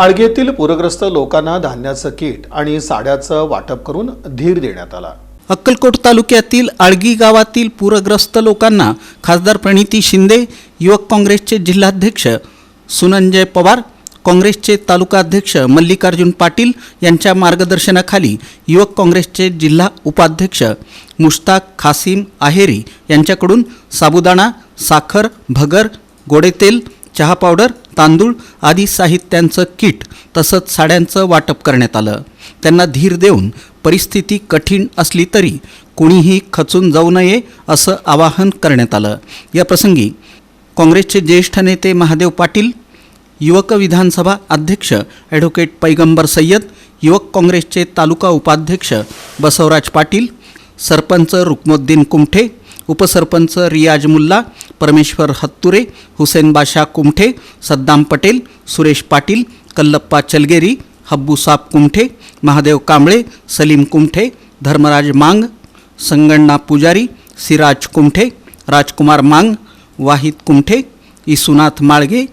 आळगेतील पूरग्रस्त लोकांना धान्याचं किट आणि साड्याचं वाटप करून धीर देण्यात आला. अक्कलकोट तालुक्यातील आळगी गावातील पूरग्रस्त लोकांना खासदार प्रणिती शिंदे युवक काँग्रेसचे जिल्हाध्यक्ष सुनंजय पवार काँग्रेसचे तालुकाध्यक्ष मल्लिकार्जुन पाटील यांच्या मार्गदर्शनाखाली युवक काँग्रेसचे जिल्हा उपाध्यक्ष मुश्ताक खासिम आहेरी यांच्याकडून साबुदाणा साखर भगर गोडेतेल चहा पावडर तांदूळ आदी साहित्यांचं किट तसंच साड्यांचं वाटप करण्यात आलं. त्यांना धीर देऊन परिस्थिती कठीण असली तरी कुणीही खचून जाऊ नये असं आवाहन करण्यात आलं. या प्रसंगी काँग्रेसचे ज्येष्ठ नेते महादेव पाटील युवक विधानसभा अध्यक्ष ॲडव्होकेट पैगंबर सय्यद युवक काँग्रेसचे तालुका उपाध्यक्ष बसवराज पाटील सरपंच रुक्मुद्दीन कुमठे उपसरपंच रियाज मुल्ला परमेश्वर हत्तुरे हुसेन बाशा कुमठे सद्दाम पटेल सुरेश पाटील कल्लप्पा चलगेरी हब्बूसाब कुमठे महादेव कांबळे सलीम कुमठे धर्मराज मांग संगण्णा पुजारी सिराज कुमठे राजकुमार मांग वाहिद कुमठे इसुनाथ माळगे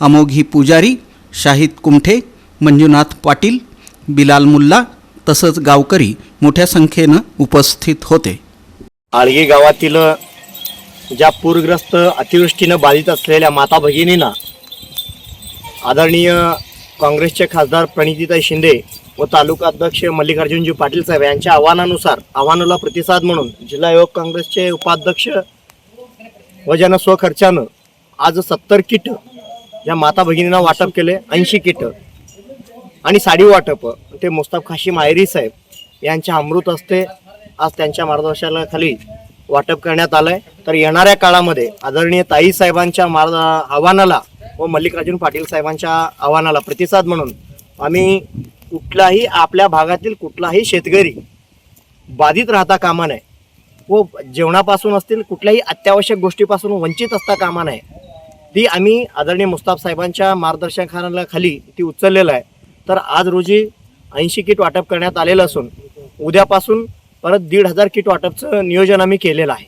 अमोघी पुजारी शाहिद कुमठे मंजुनाथ पाटील बिलाल मुल्ला तसंच गावकरी मोठ्या संख्येनं उपस्थित होते. आळगी गावातील ज्या पूरग्रस्त अतिवृष्टीनं बाधित असलेल्या माता भगिनींना आदरणीय काँग्रेसचे खासदार प्रणितीताई शिंदे व तालुका अध्यक्ष मल्लिकार्जुनजी पाटील साहेब यांच्या आव्हानानुसार आव्हानाला प्रतिसाद म्हणून जिल्हा युवक काँग्रेसचे उपाध्यक्ष व ज्यांना स्वखर्चानं आज सत्तर किट या माता भगिनींना वाटप केले ऐंशी किट. आणि साडी वाटप ते मुस्ताफ खाशी मायरी साहेब यांच्या अमृत असते आज त्यांच्या मार्गदर्शनाखाली वाटप करण्यात आलंय. तर येणाऱ्या काळामध्ये आदरणीय ताई साहेबांच्या मार्ग आव्हानाला व मल्लिकार्जुन पाटील साहेबांच्या आव्हानाला प्रतिसाद म्हणून आम्ही कुठलाही आपल्या भागातील कुठलाही शेतकरी बाधित राहता कामा नये व जेवणापासून असतील कुठल्याही अत्यावश्यक गोष्टीपासून वंचित असता कामा नये ती आम्ही आदरणीय मुस्ताफ साहेबांच्या मार्गदर्शनाखाली ती उचललेलं आहे. तर आज रोजी ऐंशी किट वाटप करण्यात आलेलं असून उद्यापासून परत दीड हजार किट वाटपचं नियोजन आम्ही केलेलं आहे.